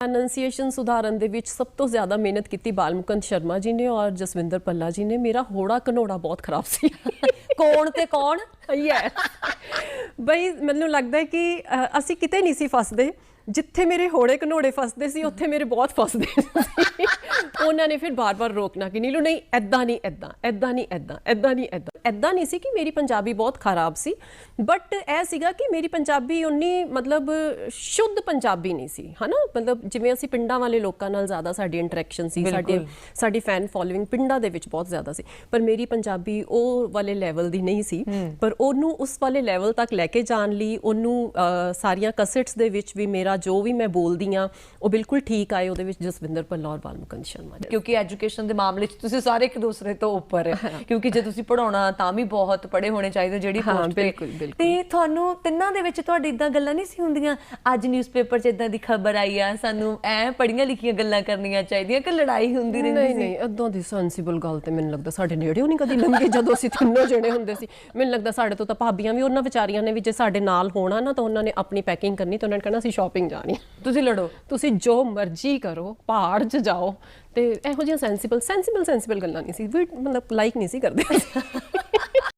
ਅਨੰਸੀਏਸ਼ਨ ਸੁਧਾਰਨ ਦੇ ਵਿੱਚ ਸਭ ਤੋਂ ਜ਼ਿਆਦਾ ਮਿਹਨਤ ਕੀਤੀ ਬਾਲਮੁਕੰਦ ਸ਼ਰਮਾ ਜੀ ਨੇ ਔਰ ਜਸਵਿੰਦਰ ਪੱਲਾ ਜੀ ਨੇ। ਮੇਰਾ ਹੋੜਾ ਕਨੋੜਾ ਬਹੁਤ ਖਰਾਬ ਸੀ। ਕੌਣ ਤੇ ਕੌਣ? ਯੈਸ ਬਈ ਮੈਨੂੰ ਲੱਗਦਾ ਹੈ ਕਿ ਅ, ਅਸੀਂ ਕਿਤੇ ਨਹੀਂ ਸੀ ਫਸਦੇ। ਜਿੱਥੇ ਮੇਰੇ ਹੋੜੇ ਕਨੋੜੇ ਫਸਦੇ ਸੀ ਉੱਥੇ ਮੇਰੇ ਬਹੁਤ ਫਸਦੇ ਸੀ। ਉਹਨਾਂ ਨੇ ਫਿਰ ਬਾਰ-ਬਾਰ ਰੋਕਣਾ ਕਿ ਨੀਲੂ ਨਹੀਂ ਐਦਾਂ ਨਹੀਂ ਐਦਾਂ ਐਦਾਂ ਨਹੀਂ ਐਦਾਂ ਐਦਾਂ ਨਹੀਂ ਐਦਾਂ ਐਦਾਂ ਨਹੀਂ ਸੀ ਕਿ ਮੇਰੀ ਪੰਜਾਬੀ ਬਹੁਤ ਖਰਾਬ ਸੀ। ਬਟ ਇਹ ਸੀਗਾ ਕਿ ਮੇਰੀ ਪੰਜਾਬੀ ਉਨੀ ਮਤਲਬ ਸ਼ੁੱਧ ਪੰਜਾਬੀ ਨਹੀਂ ਸੀ ਹਨਾ? ਮਤਲਬ ਜਿਵੇਂ ਅਸੀਂ ਪਿੰਡਾਂ ਵਾਲੇ ਲੋਕਾਂ ਨਾਲ ਜ਼ਿਆਦਾ ਸਾਡੀ ਇੰਟਰੈਕਸ਼ਨ ਸੀ ਸਾਡੇ ਸਾਡੀ ਫੈਨ ਫੋਲੋਇੰਗ ਪਿੰਡਾਂ ਦੇ ਵਿੱਚ ਬਹੁਤ ਜ਼ਿਆਦਾ ਸੀ। ਪਰ ਮੇਰੀ ਪੰਜਾਬੀ ਉਹ ਵਾਲੇ ਲੈਵਲ ਦੀ ਨਹੀਂ ਸੀ। ਪਰ ਉਹਨੂੰ ਉਸ ਵਾਲੇ ਲੈਵਲ ਤੱਕ ਲੈ ਕੇ ਜਾਣ ਲਈ ਉਹਨੂੰ ਸਾਰੀਆਂ ਕਸਟਸ ਦੇ ਵਿੱਚ ਵੀ ਮੇਰਾ ਜੋ ਵੀ ਮੈਂ ਬੋਲਦੀ ਆ ਉਹ ਬਿਲਕੁਲ ਠੀਕ ਆਏ ਉਹਦੇ ਵਿੱਚ ਜਸਵਿੰਦਰ ਪੱਲਾ ਔਰ ਬਾਲਮੁਕੰਦ ਸ਼ਰਮਾ ਕਿਉਂਕਿ ਐਜੂਕੇਸ਼ਨ ਦੇ ਮਾਮਲੇ 'ਚ ਤੁਸੀਂ ਸਾਰੇ ਇੱਕ ਦੂਸਰੇ ਤੋਂ ਉੱਪਰ ਹੈ। ਕਿਉਂਕਿ ਜੇ ਤੁਸੀਂ ਪੜਾਉਣਾ ਤਾਂ ਵੀ ਬਹੁਤ ਪੜ੍ਹੇ ਹੋਣੇ ਚਾਹੀਦੇ ਜਿਹੜੀ ਪੋਸਟ ਤੇ। ਤੇ ਤੁਹਾਨੂੰ ਤਿੰਨਾਂ ਦੇ ਵਿੱਚ ਤੁਹਾਡੀ ਇਦਾਂ ਗੱਲਾਂ ਨਹੀਂ ਸੀ ਹੁੰਦੀਆਂ? ਅੱਜ ਨਿਊਜ਼ਪੇਪਰ 'ਚ ਇਦਾਂ ਦੀ ਖਬਰ ਆਈ ਆ ਸਾਨੂੰ ਐ ਪੜੀਆਂ ਲਿਖੀਆਂ ਗੱਲਾਂ ਕਰਨੀਆਂ ਚਾਹੀਦੀਆਂ ਕਿ ਲੜਾਈ ਹੁੰਦੀ ਰਹਿੰਦੀ ਨਹੀਂ ਸੀ? ਨਹੀਂ ਇਦਾਂ ਦੀ ਸੈਂਸੀਬਲ ਗੱਲ ਤੇ ਮੈਨੂੰ ਲੱਗਦਾ ਸਾਡੇ ਨੇੜਿਓਂ ਨਹੀਂ ਕਦੀ ਲੰਘੀ ਜਦੋਂ ਅਸੀਂ ਤਿੰਨੋਂ ਜਣੇ ਹੁੰਦੇ ਸੀ। ਮੈਨੂੰ ਲੱਗਦਾ ਸਾਡੇ ਤੋਂ ਤਾਂ ਭਾਬੀਆਂ ਵੀ ਉਹਨਾਂ ਵਿਚਾਰੀਆਂ ਨੇ ਵੀ ਜੇ ਸਾਡੇ ਨਾਲ ਹੋਣਾ ਨਾ ਤਾਂ ਉਹਨਾਂ ਨੇ ਆਪਣੀ ਪੈਕਿੰਗ ਕਰਨੀ ਤਾਂ ਉਹਨਾਂ ਨੇ ਕਹਿਣਾ ਅਸੀਂ ਸ਼ਾਪਿੰਗ ਜਾਣੀ ਤੁਸੀਂ ਲੜੋ। ਤੁਸੀਂ ਜੋ ਮਰਜ਼ੀ ਕਰੋ ਪਹਾੜ 'ਚ ਜਾਓ ਤੇ ਇਹੋ ਜਿਹੀਆਂ ਸੈਂਸੀਬਲ ਸੈਂਸੀਬਲ ਸੈਂਸੀਬਲ ਗੱਲਾਂ ਨਹੀਂ ਸੀ। ਵੀ ਮਤਲਬ ਲਾਈਕ ਨਹੀਂ ਸੀ ਕਰਦੇ।